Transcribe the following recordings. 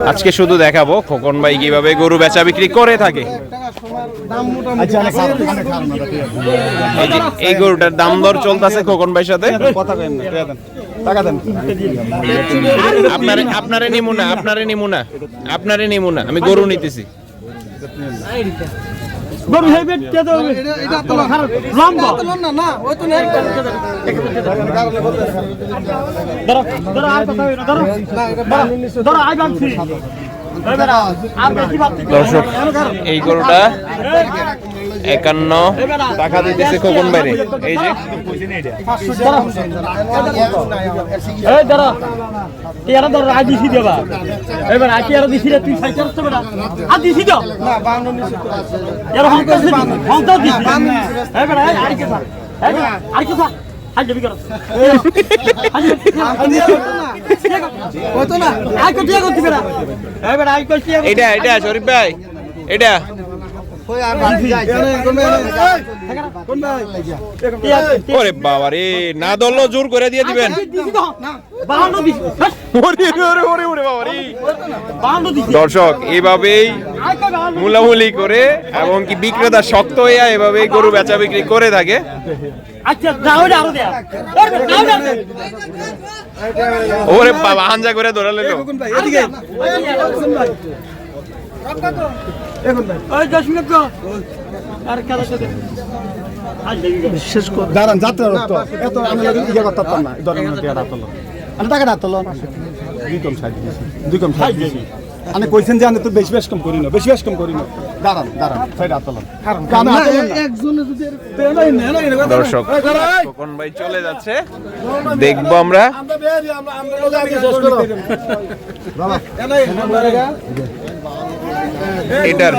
আজকে শুধু দেখাবো খোকন ভাই কীভাবে গরু বেচা বিক্রি করে থাকে। এই গরুটার দাম দর চলতেছে খোকন ভাইয়ের সাথে আপনারে আপনারে নিমুনা আপনারে নিমুনা আপনারে নিমুনা আমি গরু নিতেছি গরু হেবে। কে তো লম্বা ধরো ধরো আর কথা হইল ধরো। ধরো আই ভাবছি দর্শক এই গরুটা একান্ন। টাকা দিতেছে খোকন বাইরে। এই যে। আর কি এটা এটা শরীফ ভাই। এটা। ওরে বাবা রে না ধরলো জোর করে দিয়ে দিবেন দর্শক এভাবেই মুলামুলি করে এবং কি বিক্রেতা শক্ত হইয়া এভাবেই গরু বেচা বিক্রি করে থাকে আচ্ছা ওরে বাবা হাঞ্জা করে ধরে দাঁড়ান যাত্রা রক্ত এত আমি ইয়ে করতে পারতাম না রাখল আমি টাকা রাখল দুই কম সাইড দিয়েছি দুই কম সাইড দিয়েছি আমি কইছেন যে আমি তো বেশি বেশ কম করি না বেশি বেশ কম করি না দাঁড়ান দাঁড়ান সাইড রাখলাম কারণ একজনে যদি দর্শক খোকন ভাই চলে যাচ্ছে দেখব আমরা এটার।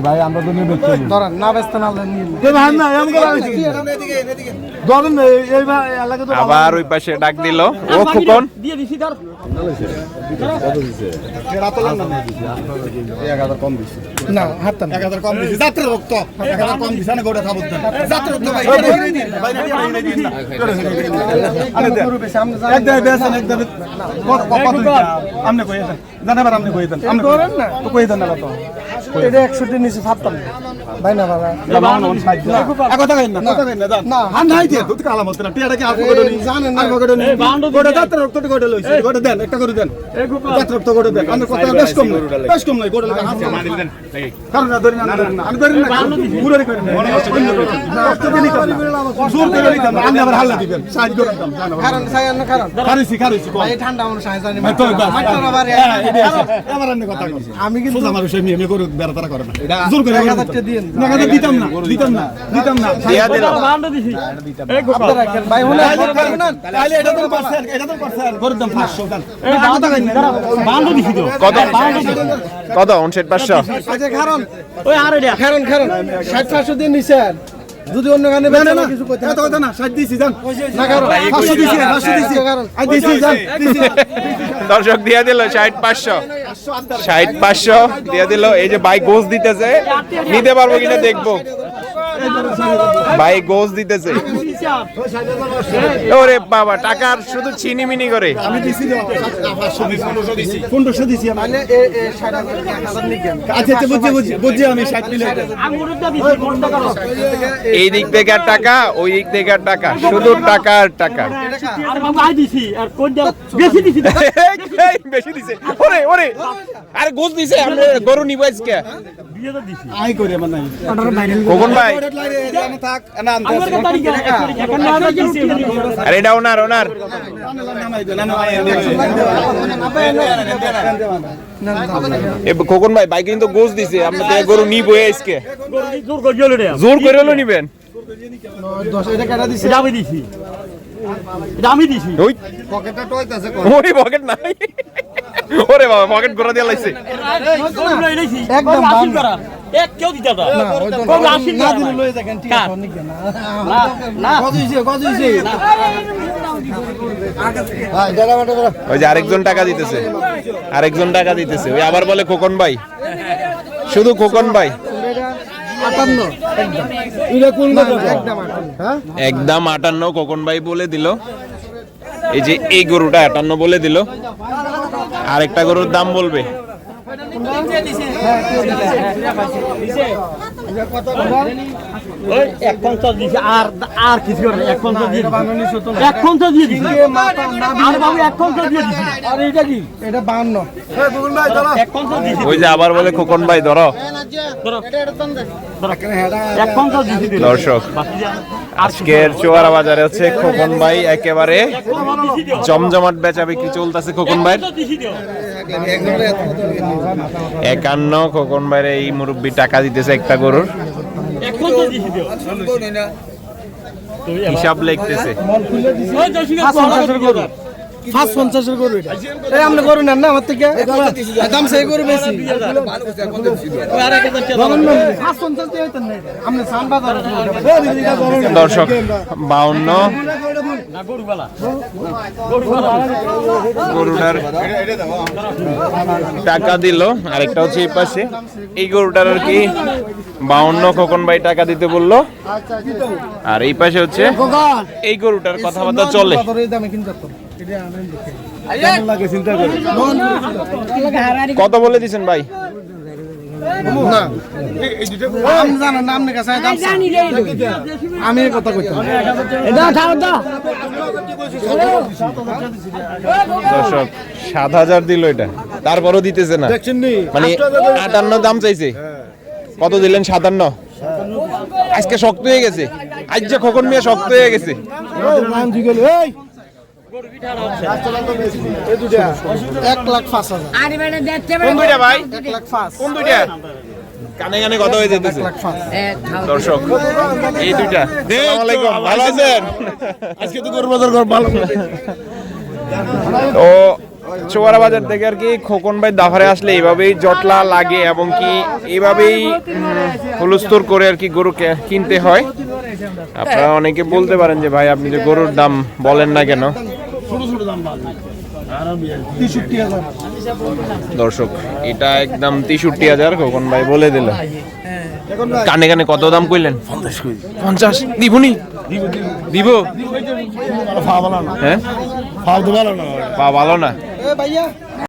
ভাই আমরা তো বেচছি ধরেন না ব্যস্ত না। ভাই না এমন করা ধরেন না, এই- এলাকা তো আবার ওই পাশে ডাক দিল ও খোকন দিয়ে দিছি ধর না দিছি না হাততাম এক হাজার কম দিছি যাত্রা রক্ত এক হাজার কম দিছি না গোটা খাব যাত্রা রক্ত ভাই ভাই না ভাই দিন না আরে দেন গরু বেশি আপনি কই দেন জানাবার আমনে কই দেন আমনে না। তো কই দেন না তো এটা একশোটি নিচে ফাটতাম না। ভাই না বাবা কথা কইন না। কথা কইন না দান না। হান নাই দিয়ে দুটো কালাম হতে না। টিয়াটা কি আর পকেটে নি জানেন না। আর নি এই বাউন্ড রক্ত গোটা লইছি। গোটা দেন একটা করে দেন। যাত্রা রক্ত গোটা দেন। আমরা কথা বেশ কম বেশ কম নয় গোটা লাগা হাত কারণ না ধরি না না ধরি না। আমি ধরি না। পুরো রে করেন না। রক্ত দিলি কাম জোর করে দিতাম আমি আবার হাল্লা দিবেন। সাইড করে দিতাম। কারণ সাইয়ান না কারণ। খারিছি খারিছি ভাই ঠান্ডা মানুষ আয় জানি তো বাস। মাইটার আবার এটা আছে। এবার আমি কথা আমি কিন্তু সোজা মানুষ এমনি এমনি করে বেড়া করে না। জোর করে এক করে হাজারটা দিয়েন। না। কথা দিতাম না দিতাম না দিতাম না। দিয়া দিল বাউন্ড দিছি। এই গোপাল। আপনারা রাখেন ভাই হলে শুনুন তাহলে এটা তো পারছেন এটা তো পারছেন করে দাম 500 দাম এই বাউন্ড বাউন্ড দিছি তো। কত? কত? পাঁচশো? আচ্ছা কারণ ওই আর কারণ কারণ ষাট পাঁচশো দিয়ে যদি অন্য গানে না না না। কিছু কইতে কথা না 60 দিছি জান না কারণ 500 দিছি 500 দিছি। কারণ আই দিছি জান দর্শক দিয়া দিল ষাট পাঁচশো। ষাট, পাঁচশো দিয়ে দিল। এই যে বাইক গোস দিতেছে, নিতে পারব কিনা দেখব। বাইক গোস দিতেছে। ওরে বাবা টাকার শুধু চিনিমিনি করে। আমি দিছি 500 দিছি 1500 দিছি আমি। মানে আচ্ছা আচ্ছা বুঝছি বুঝছি বুঝছি আমি 60 মিলে আমি মুরুদটা দিছি মুরুদটা করো এই দিক থেকে আর টাকা ওই দিক থেকে আর টাকা শুধু টাকা আর টাকা। আর বাবু আই দিছি আর কোন দাও বেশি দিছি ওরে ওরে আরে দিছে আমরা গরু নিব আজকে। আই করে মানে। খোকন ভাই। আরে এটা ওনার ওনার। খোকন বাইক কিন্তু গোস দিছে। তো গরু নিব আজকে। জোর করে জলে জোর করে হলো নিবেন। আমি দিছি। আমি দিছি। ওই। পকেটটা টয়তাছে ওই পকেট নাই। ওরে বাবা পকেট করে দিয়ে লাইছে। একদম এক কেউ দিতে না না দিলে লয়ে দেখেন ঠিক আছে নিকেন না না। কত হইছে কত হইছে। ভাই দাঁড়া বাটা দাঁড়া ওই যে আরেকজন টাকা দিতেছে। আরেকজন টাকা দিতেছে। ওই আবার বলে খোকন ভাই। শুধু খোকন ভাই। হ্যাঁ? একদম আটান্ন খোকন ভাই বলে দিল। এই যে এই গরুটা আটান্ন বলে দিল। আরেকটা গরুর দাম বলবে। ওই এক পঞ্চাশ দিছি আর আর কিছু করে এক পঞ্চাশ দিয়ে এক পঞ্চাশ দিয়ে দিছি। আর বাবু এক পঞ্চাশ দিয়ে দিছি। আর এটা কি? এটা বাহান্ন এক পঞ্চাশ দিছি ওই যে আবার বলে খোকন ভাই ধরো। এক পঞ্চাশ দিছি দর্শক আজকের চোয়ারা বাজারে হচ্ছে খোকন ভাই একেবারে জমজমাট বেচা বিক্রি চলতেছে খোকন ভাই। একান্ন খোকন ভাইয়ের এই মুরব্বী টাকা দিতেছে একটা গরুর। হিসাব লিখতেছে টাকা পঞ্চাশের গরু। পাঁচ পঞ্চাশের গরু এটা। এই আপনি গরু নেন না আমার থেকে? দাম সেই গরু বেশি। দর্শক বাউন্ন। গরুটার টাকা দিল আরেকটা হচ্ছে এই পাশে। এই গরুটার আর কি বাউন্ন খোকন ভাই টাকা দিতে বলল। আর এই পাশে হচ্ছে এই গরুটার কথাবার্তা চলে। কত বলে দিছেন ভাই? আমি কথা কইতাম। দর্শক সাত হাজার দিল এটা। তারপরও দিতেছে না। মানে আটান্ন দাম চাইছে। কত দিলেন? সাতান্ন। আজকে শক্ত হয়ে গেছে। আজ যে খোকন মিয়া শক্ত হয়ে গেছে। এক লাখ পাঁচ হাজার আরে বেটা দেখতে কোন দুইটা ভাই এক লাখ পাঁচ কোন দুইটা কানে কানে কথা হয়ে যেতেছে দর্শক এই দুইটা। আলাইকুম ভালো আছেন? আজকে তো গরু বাজার ভালো। তো চোয়ারা বাজার থেকে আর কি খোকন ভাই দাফারে আসলে এইভাবেই জটলা লাগে এবং কি এইভাবেই হুলস্থুল করে আর কি গরুকে কিনতে হয়। আপনারা অনেকে বলতে পারেন যে ভাই আপনি যে গরুর দাম বলেন না কেন? তেষট্টি হাজার দর্শক এটা একদম তেষট্টি হাজার খোকন ভাই বলে দিল কানে কানে কত দাম কইলেন পঞ্চাশ দিবনি দিব হ্যাঁ পা ভালো না এ ভাইয়া